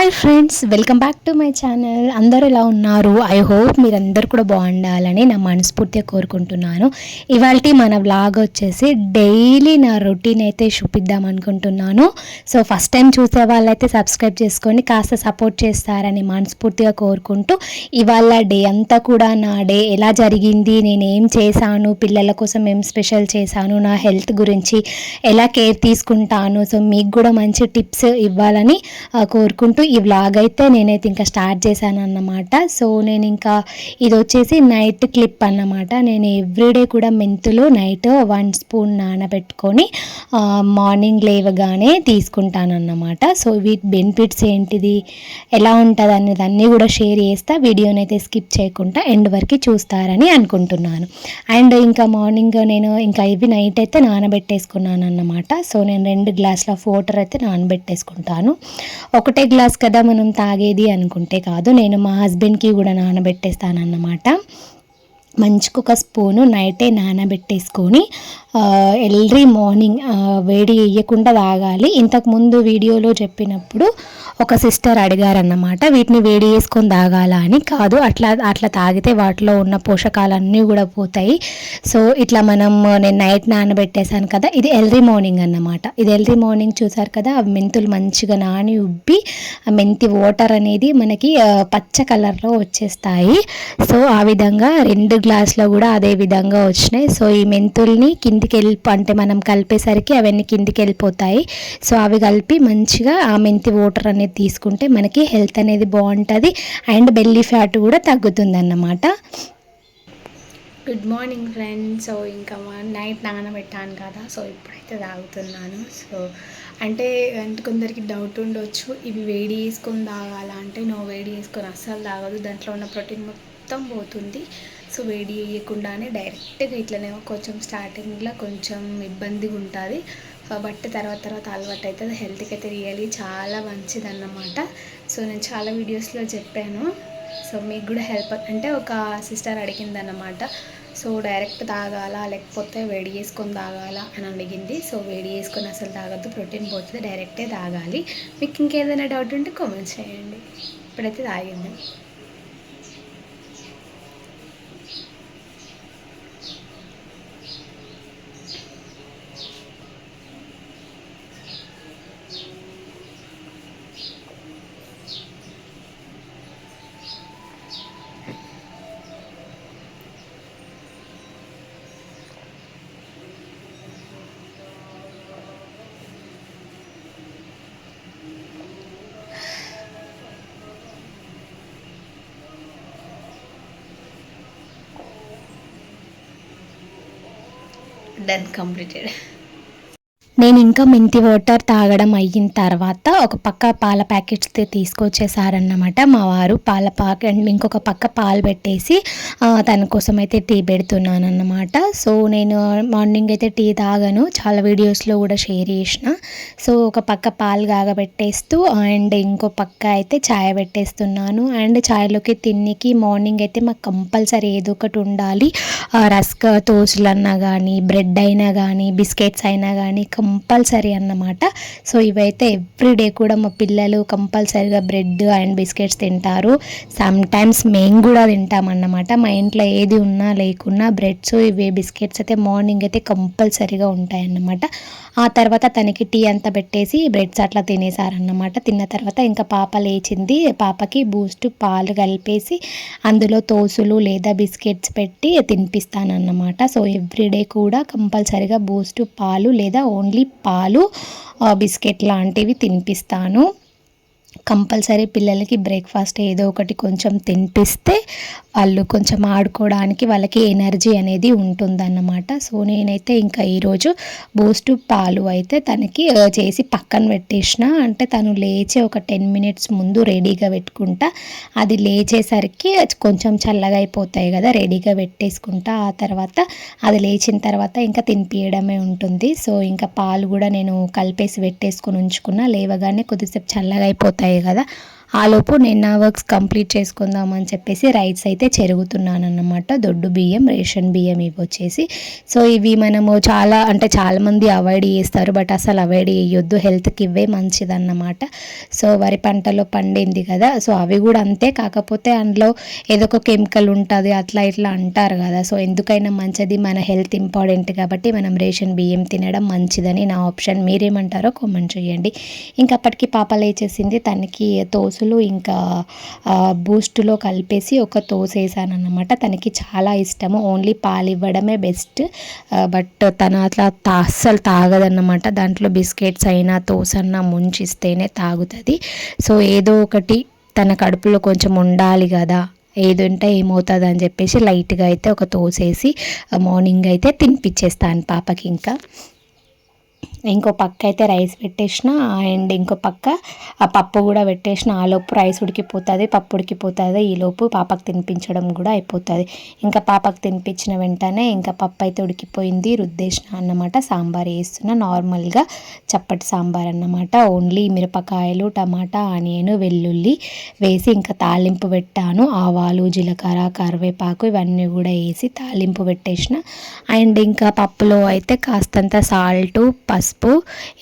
Hi friends welcome back to my channel అందరూ ఎలా ఉన్నారు? ఐ హోప్ మీరందరూ కూడా బాగుండాలని నా మనస్ఫూర్తిగా కోరుకుంటున్నాను. ఇవాళ మన బ్లాగ్ వచ్చేసి డైలీ నా రొటీన్ అయితే చూపిద్దాం అనుకుంటున్నాను. సో ఫస్ట్ టైం చూసే వాళ్ళైతే సబ్స్క్రైబ్ చేసుకొని కాస్త సపోర్ట్ చేస్తారని మనస్ఫూర్తిగా కోరుకుంటూ ఇవాళ డే అంతా కూడా నా డే ఎలా జరిగింది నేను ఏం చేశాను పిల్లల కోసం ఏం స్పెషల్ చేశాను నా హెల్త్ గురించి ఎలా కేర్ తీసుకుంటాను. సో మీకు కూడా మంచి టిప్స్ ఇవ్వాలని కోరుకుంటూ ఈ వ్లాగ్ అయితే నేనైతే ఇంకా స్టార్ట్ చేశాను అన్నమాట సో నేను ఇంకా ఇది వచ్చేసి నైట్ క్లిప్ అన్నమాట. నేను ఎవ్రీడే కూడా మెంతులు నైట్ వన్ స్పూన్ నానబెట్టుకొని మార్నింగ్ లేవగానే తీసుకుంటాను అన్నమాట సో వీటి బెనిఫిట్స్ ఏంటిది ఎలా ఉంటుంది అనేది అన్నీ కూడా షేర్ చేస్తా. వీడియోని అయితే స్కిప్ చేయకుండా ఎండ్ వరకు చూస్తారని అనుకుంటున్నాను. అండ్ ఇంకా మార్నింగ్ నేను ఇంకా ఇవి నైట్ అయితే నానబెట్టేసుకున్నాను అన్నమాట సో నేను రెండు గ్లాసుల వాటర్ అయితే నానబెట్టేసుకుంటాను. ఒకటే గ్లాస్ కదా మనం తాగేది అనుకుంటే కాదు. నేను మా హస్బెండ్కి కూడా నానబెట్టేస్తాను అన్నమాట ఒక స్పూను నైటే నానబెట్టేసుకొని ఎల్రీ మార్నింగ్ వేడి వేయకుండా తాగాలి. ఇంతకుముందు వీడియోలో చెప్పినప్పుడు ఒక సిస్టర్ అడిగారన్నమాట వీటిని వేడి చేసుకొని తాగాల అని? కాదు అట్లా అట్లా తాగితే వాటిలో ఉన్న పోషకాలన్నీ కూడా పోతాయి. సో ఇట్లా మనం నేను నైట్ నానబెట్టేశాను కదా ఇది ఎల్రీ మార్నింగ్ అన్నమాట. ఇది ఎల్రీ మార్నింగ్ చూసారు కదా ఆ మెంతులు మంచిగా నాని ఉబ్బి ఆ మెంతి వాటర్ అనేది మనకి పచ్చ కలర్లో వచ్చేస్తాయి. సో ఆ విధంగా రెండు గ్లాసులో కూడా అదే విధంగా వచ్చినాయి. సో ఈ మెంతుల్ని కింద కిందికి వెళ్ళి అంటే మనం కలిపేసరికి అవన్నీ కిందికి వెళ్ళిపోతాయి సో అవి కలిపి మంచిగా ఆ మెంతి వాటర్ అనేది తీసుకుంటే మనకి హెల్త్ అనేది బాగుంటుంది. అండ్ బెల్లీ ఫ్యాట్ కూడా తగ్గుతుంది అన్నమాట గుడ్ మార్నింగ్ ఫ్రెండ్స్. సో ఇంకా నైట్ నానబెట్టాను కదా సో ఇప్పుడైతే తాగుతున్నాను. సో అంటే అంటే కొందరికి డౌట్ ఉండొచ్చు. ఇవి వేడి చేసుకొని తాగాలంటే నో వేడి చేసుకొని అస్సలు తాగదు. దాంట్లో ఉన్న ప్రోటీన్ మొత్తం పోతుంది. సో వేడి వేయకుండానే డైరెక్ట్గా ఇట్లనే కొంచెం స్టార్టింగ్లో కొంచెం ఇబ్బందిగా ఉంటుంది. బట్ తర్వాత తర్వాత అలవాటు అవుతుంది. హెల్త్కి అయితే రియలీ చాలా మంచిది అన్నమాట సో నేను చాలా వీడియోస్లో చెప్పాను. సో మీకు కూడా హెల్ప్ అంటే ఒక సిస్టర్ అడిగిందన్నమాట. సో డైరెక్ట్ తాగాలా లేకపోతే వేడి చేసుకొని తాగాలా అని అడిగింది. సో వేడి చేసుకొని అసలు తాగద్దు ప్రోటీన్ పోతుంది డైరెక్టే తాగాలి. మీకు ఇంకేదైనా డౌట్ ఉంటే కామెంట్స్ చేయండి. ఇప్పుడైతే తాగింది done completed నేను ఇంకా మెంతి వాటర్ తాగడం అయిన తర్వాత ఒక పక్క పాల ప్యాకెట్స్ తీసుకొచ్చేసారన్నమాట. మా వారు పాల ప్యాకెట్ ఇంకొక పక్క పాలు పెట్టేసి తన కోసం అయితే టీ పెడుతున్నాను అన్నమాట సో నేను మార్నింగ్ అయితే టీ తాగను. చాలా వీడియోస్లో కూడా షేర్ చేసిన. సో ఒక పక్క పాలు కాగబెట్టేస్తూ అండ్ ఇంకో పక్క అయితే ఛాయ్ పెట్టేస్తున్నాను. అండ్ ఛాయ్లోకి తిన్నికి మార్నింగ్ అయితే మాకు కంపల్సరీ ఏదో ఒకటి ఉండాలి. రస్క్ తోసులు అన్నా కానీ బ్రెడ్ అయినా కానీ బిస్కెట్స్ అయినా కానీ కంపల్సరీ అన్నమాట. సో ఇవైతే ఎవ్రీడే కూడా మా పిల్లలు కంపల్సరీగా బ్రెడ్ అండ్ బిస్కెట్స్ తింటారు. సమ్ టైమ్స్ మేము కూడా తింటాం అన్నమాట. మా ఇంట్లో ఏది ఉన్నా లేకున్నా బ్రెడ్స్ ఇవే బిస్కెట్స్ అయితే మార్నింగ్ అయితే కంపల్సరీగా ఉంటాయన్నమాట ఆ తర్వాత తనకి టీ అంతా పెట్టేసి బ్రెడ్స్ అట్లా తినేసారన్నమాట. తిన్న తర్వాత ఇంకా పాప లేచింది. పాపకి బూస్ట్ పాలు కలిపేసి అందులో తోసులు లేదా బిస్కెట్స్ పెట్టి తినిపిస్తానన్నమాట. సో ఎవ్రీడే కూడా కంపల్సరీగా బూస్ట్ పాలు లేదా ఓన్లీ పాలు బిస్కెట్ లాంటివి తినిపిస్తాను. కంపల్సరీ పిల్లలకి బ్రేక్ఫాస్ట్ ఏదో ఒకటి కొంచెం తినిపిస్తే వాళ్ళు కొంచెం ఆడుకోవడానికి వాళ్ళకి ఎనర్జీ అనేది ఉంటుందన్నమాట. సో నేనైతే ఇంకా ఈరోజు బూస్ట్ పాలు అయితే తనకి చేసి పక్కన పెట్టేసిన. అంటే తను లేచి ఒక టెన్ మినిట్స్ ముందు రెడీగా పెట్టుకుంటా. అది లేచేసరికి కొంచెం చల్లగా అయిపోతాయి కదా రెడీగా పెట్టేసుకుంటా. ఆ తర్వాత అది లేచిన తర్వాత ఇంకా తినిపియడమే ఉంటుంది. సో ఇంకా పాలు కూడా నేను కలిపేసి పెట్టేసుకొని ఉంచుకున్నా. లేవగానే కొద్దిసేపు చల్లగా అయిపోతాయి కదా. ఆలోపు నేను నా వర్క్స్ కంప్లీట్ చేసుకుందామని చెప్పేసి రైస్ అయితే చెరుగుతున్నాను అన్నమాట దొడ్డు బియ్యం రేషన్ బియ్యం ఇవి వచ్చేసి. సో ఇవి మనము చాలా అంటే చాలామంది అవాయిడ్ చేస్తారు బట్ అసలు అవాయిడ్ చేయొద్దు. హెల్త్కి ఇవే మంచిదన్నమాట. సో వరి పంటలో పండింది కదా సో అవి కూడా అంతే. కాకపోతే అందులో ఏదో ఒక కెమికల్ ఉంటుంది అట్లా ఇట్లా అంటారు కదా. సో ఎందుకైనా మంచిది మన హెల్త్ ఇంపార్టెంట్ కాబట్టి మనం రేషన్ బియ్యం తినడం మంచిదని నా ఆప్షన్. మీరేమంటారో కామెంట్ చేయండి. ఇంకా అప్పటికి పాప లేచేసింది తనకి తోసులు ఇంకా బూస్టులో కలిపేసి ఒక తోసేసాను అనమాట అన్నమాట తనకి చాలా ఇష్టము. ఓన్లీ పాలు ఇవ్వడమే బెస్ట్. బట్ తన అట్లా తా అస్సలు తాగదన్నమాట. దాంట్లో బిస్కెట్స్ అయినా తోసన్నా ముంచిస్తేనే తాగుతుంది. సో ఏదో ఒకటి తన కడుపులో కొంచెం ఉండాలి కదా. ఏదంటే ఏమవుతుంది అని చెప్పేసి లైట్గా అయితే ఒక తోసేసి మార్నింగ్ అయితే తినిపించేస్తాను పాపకి ఇంకా ఇంకో పక్క అయితే రైస్ పెట్టేసిన అండ్ ఇంకో పక్క ఆ పప్పు కూడా పెట్టేసిన. ఆలోపు రైస్ ఉడికిపోతుంది పప్పు ఉడికిపోతుంది. ఈలోపు పాపకు తినిపించడం కూడా అయిపోతుంది. ఇంకా పాపకు తినిపించిన వెంటనే ఇంకా పప్పు అయితే ఉడికిపోయింది. రుద్దేసిన అన్నమాట. సాంబార్ వేస్తున్న నార్మల్గా చప్పటి సాంబార్ అన్నమాట. ఓన్లీ మిరపకాయలు టమాటా ఆనియన్ వెల్లుల్లి వేసి ఇంకా తాలింపు పెట్టాను. ఆవాలు జీలకర్ర కరివేపాకు ఇవన్నీ కూడా వేసి తాలింపు పెట్టేసిన. అండ్ ఇంకా పప్పులో అయితే కాస్తంత సాల్ట్ పసుపు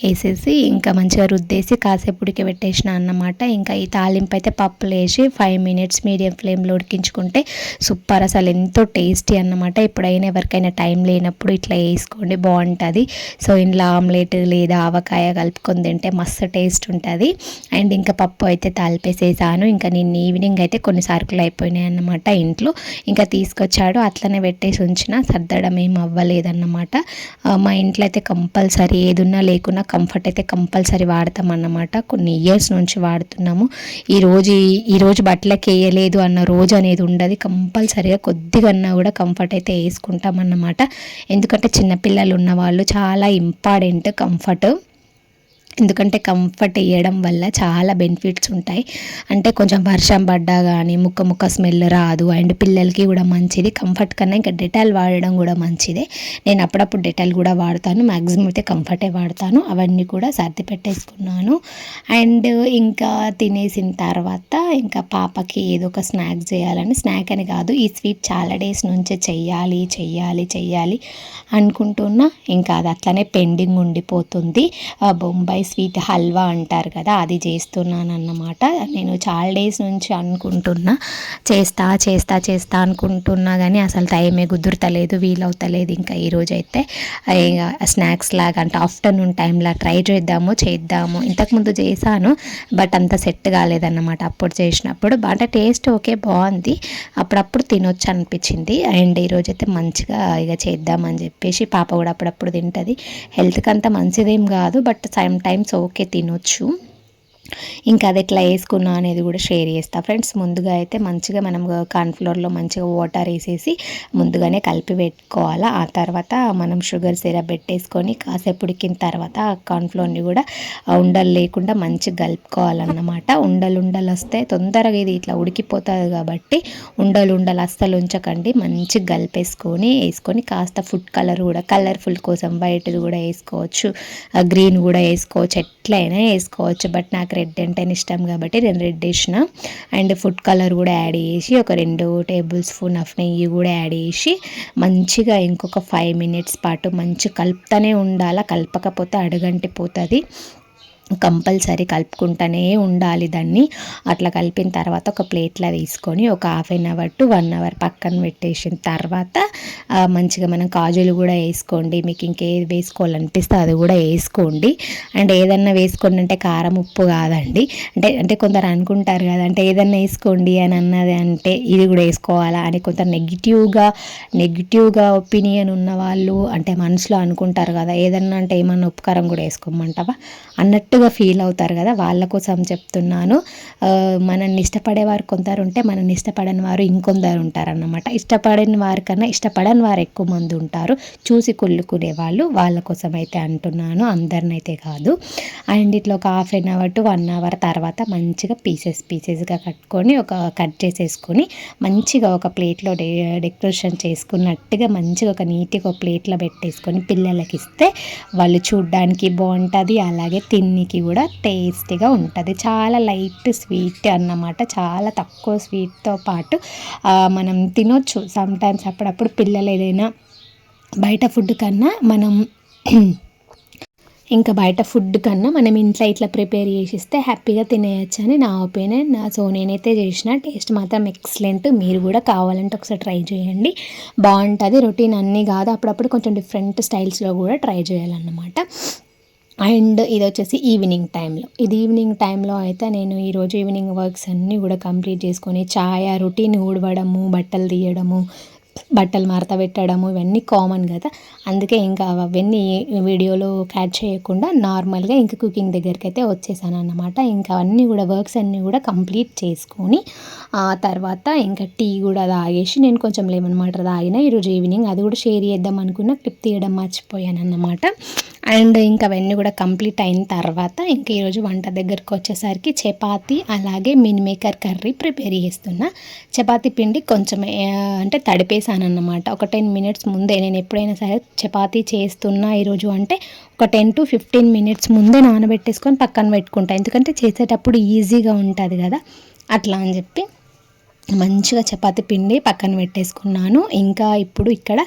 వేసేసి ఇంకా మంచిగా రుద్దేసి కాసేపు ఉడికబెట్టేసిన అన్నమాట. ఇంకా ఈ తాలింపు అయితే పప్పులు వేసి ఫైవ్ మినిట్స్ మీడియం ఫ్లేమ్లో ఉడికించుకుంటే సూపర్. అసలు ఎంతో టేస్టీ అన్నమాట. ఎప్పుడైనా ఎవరికైనా టైం లేనప్పుడు ఇట్లా వేసుకోండి బాగుంటుంది. సో ఇంట్లో ఆమ్లెట్ లేదా ఆవకాయ కలుపుకొని తింటే మస్తు టేస్ట్ ఉంటుంది. అండ్ ఇంకా పప్పు అయితే తాలిపేసేసాను. ఇంకా నిన్న ఈవినింగ్ అయితే కొన్ని సరుకులు అయిపోయినాయి అన్నమాట ఇంట్లో. ఇంకా తీసుకొచ్చాడు. అట్లనే పెట్టేసి ఉంచిన. సర్దడం ఏం అవ్వలేదన్నమాట. మా ఇంట్లో అయితే కంపల్సరీ ఏదున్నా లేకున్నా కంఫర్ట్ అయితే కంపల్సరీ వాడతాం అన్నమాట. కొన్ని ఇయర్స్ నుంచి వాడుతున్నాము. ఈరోజు ఈరోజు బట్టలకి వేయలేదు అన్న రోజు అనేది ఉండదు. కంపల్సరీగా కొద్దిగా కూడా కంఫర్ట్ అయితే వేసుకుంటాం అన్నమాట. ఎందుకంటే చిన్నపిల్లలు ఉన్న వాళ్ళు చాలా ఇంపార్టెంట్ కంఫర్ట్ ఎందుకంటే కంఫర్ట్ వేయడం వల్ల చాలా బెనిఫిట్స్ ఉంటాయి. అంటే కొంచెం వర్షం పడ్డా కానీ ముక్క ముక్క స్మెల్ రాదు. అండ్ పిల్లలకి కూడా మంచిది. కంఫర్ట్ కన్నా ఇంకా డెటాల్ వాడడం కూడా మంచిదే. నేను అప్పుడప్పుడు డెటాల్ కూడా వాడతాను. మ్యాక్సిమం అయితే కంఫర్టే వాడతాను. అవన్నీ కూడా సర్ది పెట్టేసుకున్నాను. అండ్ ఇంకా తినేసిన తర్వాత ఇంకా పాపకి ఏదో ఒక స్నాక్ చేయాలని స్నాక్ అని కాదు. ఈ స్వీట్ చాలా డేస్ నుంచి చెయ్యాలి చెయ్యాలి చెయ్యాలి అనుకుంటున్నా. ఇంకా అది అట్లనే పెండింగ్ ఉండిపోతుంది. బొంబాయి స్వీట్ హల్వా అంటారు కదా అది చేస్తున్నాను అన్నమాట నేను చాలా డేస్ నుంచి అనుకుంటున్నా చేస్తా చేస్తా చేస్తా అనుకుంటున్నా కానీ అసలు టైమే కుదురుతలేదు వీలవుతలేదు. ఇంకా ఈరోజు అయితే స్నాక్స్ లాగా అంటే ఆఫ్టర్నూన్ టైంలో ట్రై చేద్దాము చేద్దాము. ఇంతకుముందు చేశాను బట్ అంత సెట్ కాలేదన్నమాట. అప్పుడు చేసినప్పుడు అంటే టేస్ట్ ఓకే బాగుంది. అప్పుడప్పుడు తినొచ్చు అనిపించింది. అండ్ ఈరోజు అయితే మంచిగా ఇక చేద్దామని చెప్పేసి పాప కూడా అప్పుడప్పుడు తింటుంది. హెల్త్కి అంత మంచిదేం కాదు but some time times okay తినొచ్చు ఇంకా అది ఎట్లా వేసుకున్నా అనేది కూడా షేర్ చేస్తా. ఫ్రెండ్స్ ముందుగా అయితే మంచిగా మనం కార్న్ఫ్లోర్లో మంచిగా వాటర్ వేసేసి ముందుగానే కలిపి పెట్టుకోవాలి. ఆ తర్వాత మనం షుగర్ సిరప్ పెట్టేసుకొని కాసేపు ఉడికిన తర్వాత ఆ కార్న్ఫ్లోర్ని కూడా ఉండలు లేకుండా మంచిగా కలుపుకోవాలన్నమాట. ఉండలు ఉండలు వస్తే తొందరగా ఇది ఇట్లా ఉడికిపోతుంది కాబట్టి ఉండలు ఉండలు అస్సలు ఉంచకండి. మంచిగా కలిపేసుకొని వేసుకొని కాస్త ఫుడ్ కలర్ కూడా కలర్ఫుల్ కోసం వైట్ది కూడా వేసుకోవచ్చు గ్రీన్ కూడా వేసుకోవచ్చు ఎట్లయినా వేసుకోవచ్చు. బట్ నాకు రెడ్ అంటేనే ఇష్టం కాబట్టి నేను రెడ్ వేసిన. అండ్ ఫుడ్ కలర్ కూడా యాడ్ చేసి ఒక రెండు టేబుల్ స్పూన్ ఆఫ్ నెయ్యి కూడా యాడ్ చేసి మంచిగా ఇంకొక ఫైవ్ మినిట్స్ పాటు మంచి కలుపుతూనే ఉండాలా కలపకపోతే అడుగంటిపోతుంది. కంపల్సరీ కలుపుకుంటూనే ఉండాలి దాన్ని. అట్లా కలిపిన తర్వాత ఒక ప్లేట్లో తీసుకొని ఒక half an hour to one hour పక్కన పెట్టేసిన తర్వాత మంచిగా మనం కాజులు కూడా వేసుకోండి. మీకు ఇంకేది వేసుకోవాలనిపిస్తే అది కూడా వేసుకోండి. అండ్ ఏదన్నా వేసుకోండి అంటే కారం ఉప్పు కాదండి. అంటే అంటే కొందరు అనుకుంటారు కదా అంటే ఏదన్నా వేసుకోండి అని అన్నది అంటే ఇది కూడా వేసుకోవాలా అని కొంత నెగిటివ్గా నెగిటివ్గా ఒపీనియన్ ఉన్న వాళ్ళు అంటే మనసులో అనుకుంటారు కదా ఏదన్నా అంటే ఏమన్నా ఉపకారం కూడా వేసుకోమంటావా? అన్నట్టు గుర్తుగా ఫీల్ అవుతారు కదా వాళ్ళ కోసం చెప్తున్నాను. మనల్ని ఇష్టపడేవారు కొందరు ఉంటే మనల్ని ఇష్టపడని వారు ఇంకొందరు ఉంటారన్నమాట. ఇష్టపడని వారి కన్నా ఇష్టపడని వారు ఎక్కువ మంది ఉంటారు. చూసి కుళ్ళుకునే వాళ్ళు వాళ్ళ కోసం అయితే అంటున్నాను అందరినైతే కాదు. అండ్ ఇట్లా ఒక half an hour to one hour తర్వాత మంచిగా పీసెస్ పీసెస్గా కట్టుకొని ఒక కట్ చేసేసుకొని మంచిగా ఒక ప్లేట్లో డె డెకరేషన్ చేసుకున్నట్టుగా మంచిగా ఒక నీట్గా ఒక ప్లేట్లో పెట్టేసుకొని పిల్లలకి ఇస్తే వాళ్ళు చూడ్డానికి బాగుంటుంది అలాగే తిని తినడానికి కూడా టేస్టీగా ఉంటుంది. చాలా లైట్ స్వీట్ అన్నమాట. చాలా తక్కువ స్వీట్తో పాటు మనం తినొచ్చు సమ్ టైమ్స్ అప్పుడప్పుడు పిల్లలు ఏదైనా బయట ఫుడ్ కన్నా మనం ఇంకా బయట ఫుడ్ కన్నా మనం ఇంట్లో ఇట్లా ప్రిపేర్ చేసి ఇస్తే హ్యాపీగా తినేయచ్చు అని నా ఒపీనియన్. సో నేనైతే చేసిన టేస్ట్ మాత్రం ఎక్సలెంట్. మీరు కూడా కావాలంటే ఒకసారి ట్రై చేయండి. బాగుంటుంది. రొటీన్ అన్నీ కాదు. అప్పుడప్పుడు కొంచెం డిఫరెంట్ స్టైల్స్లో కూడా ట్రై చేయాలన్నమాట. అండ్ ఇది వచ్చేసి ఈవినింగ్ టైంలో. ఇది ఈవినింగ్ టైంలో అయితే నేను ఈరోజు ఈవినింగ్ వర్క్స్ అన్నీ కూడా కంప్లీట్ చేసుకొని ఛాయ రొటీన్ ఊడవడము బట్టలు తీయడము బట్టలు మడత పెట్టడము ఇవన్నీ కామన్ కదా. అందుకే ఇంకా అవన్నీ వీడియోలో క్యాచ్ చేయకుండా నార్మల్గా ఇంకా కుకింగ్ దగ్గరికి అయితే వచ్చేసాను అన్నమాట ఇంకా అన్నీ కూడా వర్క్స్ అన్నీ కూడా కంప్లీట్ చేసుకొని ఆ తర్వాత ఇంకా టీ కూడా తాగేసి నేను కొంచెం లెమన్ వాటర్ తాగిన ఈరోజు ఈవినింగ్ అది కూడా షేర్ చేద్దాం అనుకున్న క్లిప్ తీయడం మర్చిపోయాను అన్నమాట అండ్ ఇంకా అవన్నీ కూడా కంప్లీట్ అయిన తర్వాత ఇంకా ఈరోజు వంట దగ్గరకు వచ్చేసరికి చపాతి అలాగే మిన్ మేకర్ కర్రీ ప్రిపేర్ చేస్తున్నా. చపాతి పిండి కొంచెం అంటే తడిపేసి అన్నమాట ఒక టెన్ మినిట్స్ ముందే నేను ఎప్పుడైనా సరే చపాతీ చేస్తున్నా ఈరోజు అంటే ఒక టెన్ టు ఫిఫ్టీన్ మినిట్స్ ముందే నానబెట్టేసుకొని పక్కన పెట్టుకుంటా. ఎందుకంటే చేసేటప్పుడు ఈజీగా ఉంటుంది కదా. అట్లా అని చెప్పి మంచిగా చపాతి పిండి పక్కన పెట్టేసుకున్నాను. ఇంకా ఇప్పుడు ఇక్కడ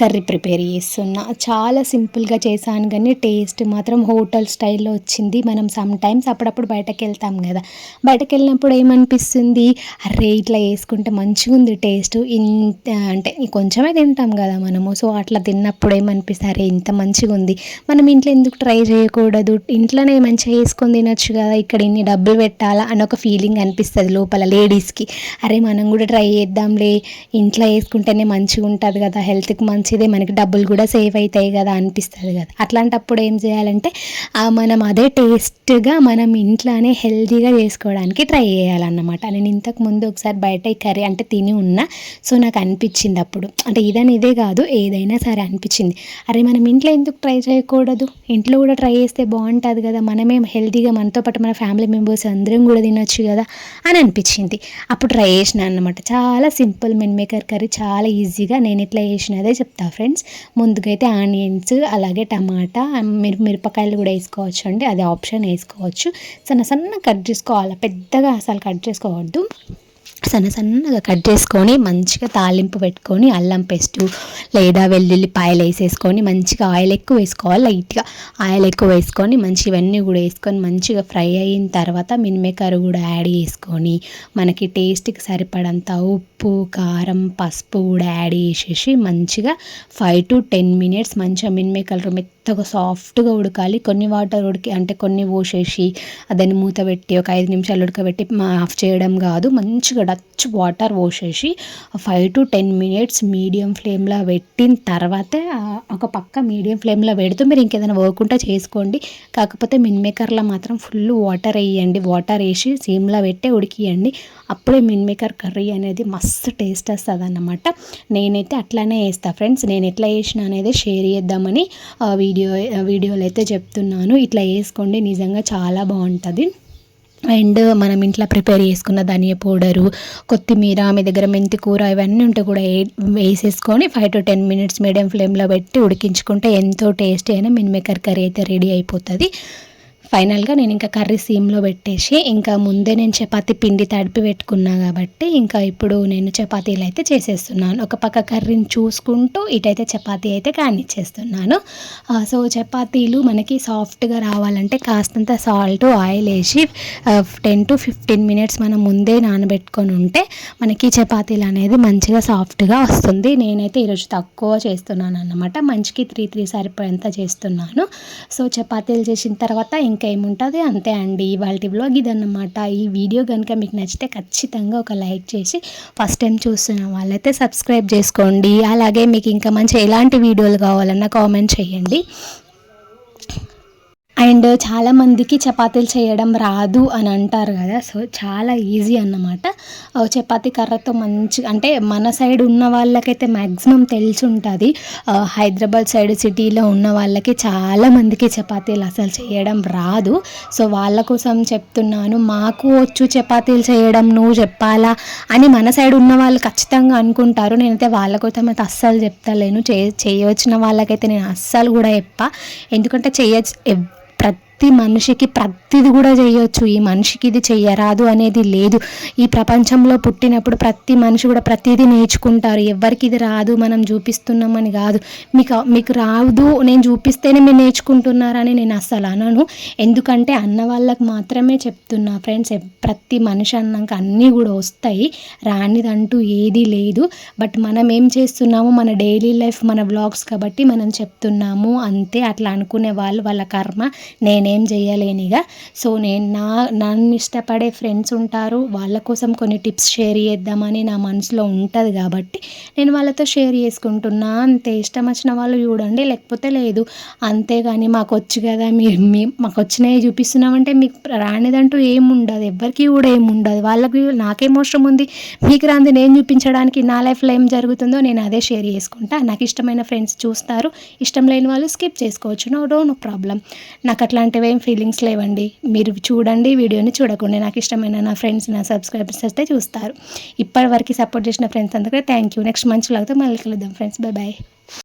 కర్రీ ప్రిపేర్ చేస్తున్నా. చాలా సింపుల్గా చేశాను కానీ టేస్ట్ మాత్రం హోటల్ స్టైల్లో వచ్చింది. మనం సమ్ టైమ్స్ అప్పుడప్పుడు బయటకు వెళ్తాం కదా. బయటకు వెళ్ళినప్పుడు ఏమనిపిస్తుంది? అరే ఇట్లా వేసుకుంటే మంచిగా ఉంది టేస్ట్. ఇంత అంటే కొంచెమే తింటాం కదా మనము. సో అట్లా తిన్నప్పుడు ఏమనిపిస్తుంది? అరే ఇంత మంచిగా ఉంది మనం ఇంట్లో ఎందుకు ట్రై చేయకూడదు? ఇంట్లోనే మంచిగా వేసుకొని తినొచ్చు కదా. ఇక్కడ ఇన్ని డబ్బులు పెట్టాలా? అని ఒక ఫీలింగ్ అనిపిస్తుంది లోపల లేడీస్కి. అరే మనం కూడా ట్రై చేద్దాంలే. ఇంట్లో వేసుకుంటేనే మంచిగా ఉంటుంది కదా. హెల్త్కి మంచిదే. మనకి డబ్బులు కూడా సేవ్ అవుతాయి కదా అనిపిస్తుంది కదా. అట్లాంటప్పుడు ఏం చేయాలంటే మనం అదే టేస్ట్గా మనం ఇంట్లోనే హెల్తీగా చేసుకోవడానికి ట్రై చేయాలన్నమాట. నేను ఇంతకు ముందు ఒకసారి బయట కర్రీ అంటే తిని ఉన్నా సో నాకు అనిపించింది అప్పుడు. అంటే ఇదని ఇదే కాదు ఏదైనా సరే అనిపించింది. అరే మనం ఇంట్లో ఎందుకు ట్రై చేయకూడదు? ఇంట్లో కూడా ట్రై చేస్తే బాగుంటుంది కదా. మనమే హెల్తీగా మనతో పాటు మన ఫ్యామిలీ మెంబర్స్ అందరం కూడా తినొచ్చు కదా అని అనిపించింది. అప్పుడు ట్రై చేసిన చేసిన అనమాట చాలా సింపుల్ మిన్ మేకర్ కర్రీ చాలా ఈజీగా నేను ఇట్లా చేసినదే చెప్తా ఫ్రెండ్స్ ముందుకైతే ఆనియన్స్ అలాగే టమాటా మిరు మిరపకాయలు కూడా వేసుకోవచ్చు అండి. అది ఆప్షన్ వేసుకోవచ్చు. సన్న సన్న కట్ చేసుకోవాలి పెద్దగా అసలు కట్ చేసుకోవద్దు. సన్న సన్నగా కట్ చేసుకొని మంచిగా తాలింపు పెట్టుకొని అల్లం పేస్టు లేదా వెల్లుల్లిపాయలు వేసేసుకొని మంచిగా ఆయిల్ ఎక్కువ వేసుకోవాలి లైట్గా ఆయిల్ ఎక్కువ వేసుకొని మంచి ఇవన్నీ కూడా వేసుకొని మంచిగా ఫ్రై అయిన తర్వాత మినిమేకర్ కూడా యాడ్ చేసుకొని మనకి టేస్ట్కి సరిపడంత ఉప్పు కారం పసుపు కూడా యాడ్ చేసేసి మంచిగా ఫైవ్ టు టెన్ మినిట్స్ మంచిగా మినిమేకర్ మెత్తగా సాఫ్ట్గా ఉడకాలి. కొన్ని వాటర్ ఉడికి అంటే కొన్ని పోసేసి దాన్ని మూత పెట్టి ఒక ఐదు నిమిషాలు ఉడకబెట్టి ఆఫ్ చేయడం కాదు. మంచిగా డచ్ వాటర్ పోసేసి five to ten minutes medium ఫ్లేమ్లో పెట్టిన తర్వాతే ఒక పక్క మీడియం ఫ్లేమ్లో పెడుతూ మీరు ఇంకేదైనా వర్క్ ఉంటే చేసుకోండి. కాకపోతే మిన్ మేకర్లో మాత్రం ఫుల్ వాటర్ వేయండి. వాటర్ వేసి సీమ్లో పెట్టి ఉడికియండి. అప్పుడే మిన్ మేకర్ కర్రీ అనేది మస్తు టేస్ట్ వస్తుంది అన్నమాట నేనైతే అట్లానే వేస్తాను ఫ్రెండ్స్ నేను ఎట్లా వేసిన అనేది షేర్ చేద్దామని వీడియో వీడియో వీడియోలు అయితే చెప్తున్నాను. ఇట్లా వేసుకోండి నిజంగా చాలా బాగుంటుంది. అండ్ మనం ఇంట్లో ప్రిపేర్ చేసుకున్న ధనియా పౌడరు కొత్తిమీర మీ దగ్గర మెంతి కూర ఇవన్నీ ఉంటే కూడా వేసేసుకొని five to ten minutes medium ఫ్లేమ్లో పెట్టి ఉడికించుకుంటే ఎంతో టేస్టీ అయినా మినిమేకర్ కర్రీ అయితే రెడీ అయిపోతుంది. ఫైనల్గా నేను ఇంకా కర్రీ సీమ్లో పెట్టేసి ఇంకా ముందే నేను చపాతి పిండి తడిపి పెట్టుకున్నా కాబట్టి ఇంకా ఇప్పుడు నేను చపాతీలు అయితే చేసేస్తున్నాను. ఒక పక్క కర్రీని చూసుకుంటూ ఇటైతే చపాతీ అయితే కానిచ్చేస్తున్నాను. సో చపాతీలు మనకి సాఫ్ట్గా రావాలంటే కాస్తంత సాల్ట్ ఆయిల్ వేసి టెన్ టు ఫిఫ్టీన్ మినిట్స్ మనం ముందే నానబెట్టుకొని ఉంటే మనకి చపాతీలు అనేది మంచిగా సాఫ్ట్గా వస్తుంది. నేనైతే ఈరోజు తక్కువ చేస్తున్నాను అన్నమాట మంచికి త్రీ త్రీ సరిపోయేంత చేస్తున్నాను. సో చపాతీలు చేసిన తర్వాత ఇంకా ఇంకేముంటుంది? అంతే అండి. ఇవాళ బ్లాగ్ ఇదన్నమాట. ఈ వీడియో కనుక మీకు నచ్చితే ఖచ్చితంగా ఒక లైక్ చేసి ఫస్ట్ టైం చూస్తున్న వాళ్ళైతే సబ్స్క్రైబ్ చేసుకోండి. అలాగే మీకు ఇంకా మంచి ఎలాంటి వీడియోలు కావాలన్నా కామెంట్ చేయండి. అండ్ చాలామందికి చపాతీలు చేయడం రాదు అని అంటారు కదా. సో చాలా ఈజీ అన్నమాట. చపాతీ కర్రతో మంచి అంటే మన సైడ్ ఉన్న వాళ్ళకైతే మ్యాక్సిమం తెలిసి ఉంటుంది హైదరాబాద్ సైడ్ సిటీలో ఉన్న వాళ్ళకి చాలామందికి చపాతీలు అసలు చేయడం రాదు. సో వాళ్ళ కోసం చెప్తున్నాను మాకు వచ్చు చపాతీలు చేయడం నువ్వు చెప్పాలా అని మన సైడ్ ఉన్న వాళ్ళు ఖచ్చితంగా అనుకుంటారు. నేనైతే వాళ్ళ కోసం అయితే అస్సలు చెప్తలేను. చే చేయవచ్చిన వాళ్ళకైతే నేను అస్సలు కూడా చెప్పా. ఎందుకంటే చేయచ్చు ప్ర ప్రతి మనిషికి ప్రతిది కూడా చేయొచ్చు. ఈ మనిషికి ఇది చెయ్యరాదు అనేది లేదు. ఈ ప్రపంచంలో పుట్టినప్పుడు ప్రతి మనిషి కూడా ప్రతిదీ నేర్చుకుంటారు. ఎవరికి ఇది రాదు మనం చూపిస్తున్నామని కాదు. మీకు మీకు రాదు నేను చూపిస్తేనే మీరు నేర్చుకుంటున్నారని నేను అస్సలు అనను. ఎందుకంటే అన్న వాళ్ళకి మాత్రమే చెప్తున్నా ఫ్రెండ్స్ ప్రతి మనిషి అన్నాక అన్నీ కూడా వస్తాయి. రానిదంటూ ఏదీ లేదు. బట్ మనం ఏం చేస్తున్నాము మన డైలీ లైఫ్ మన బ్లాగ్స్ కాబట్టి మనం చెప్తున్నాము. అంతే అట్లా అనుకునే వాళ్ళు వాళ్ళ కర్మ నేనే చేయలేనిగా సో నేను నా నన్ను ఇష్టపడే ఫ్రెండ్స్ ఉంటారు. వాళ్ళ కోసం కొన్ని టిప్స్ షేర్ చేద్దామని నా మనసులో ఉంటుంది కాబట్టి నేను వాళ్ళతో షేర్ చేసుకుంటున్నా. అంతే ఇష్టం వచ్చిన వాళ్ళు చూడండి లేకపోతే లేదు. అంతేగాని మాకు వచ్చు కదా మీరు మీ మాకు వచ్చినవి చూపిస్తున్నామంటే మీకు రానిదంటూ ఏముండదు. ఎవరికి కూడా ఏముండదు. వాళ్ళకి నాకేం అవసరం ఉంది? మీకు రాంది నేను చూపించడానికి నా లైఫ్లో ఏం జరుగుతుందో నేను అదే షేర్ చేసుకుంటా. నాకు ఇష్టమైన ఫ్రెండ్స్ చూస్తారు. ఇష్టం లేని వాళ్ళు స్కిప్ చేసుకోవచ్చు. No doubt no problem. నాకు అట్లాంటి నెగిటివ్ ఏం ఫీలింగ్స్ లేవండి. మీరు చూడండి వీడియోని చూడకుండా. నాకు ఇష్టమైన నా ఫ్రెండ్స్ నా సబ్స్క్రైబర్స్ అయితే చూస్తారు. ఇప్పటివరకు సపోర్ట్ చేసిన ఫ్రెండ్స్ అందుకే థ్యాంక్ యూ నెక్స్ట్ మంచి లాగితే మళ్ళీ కలుద్దాం ఫ్రెండ్స్ బై బాయ్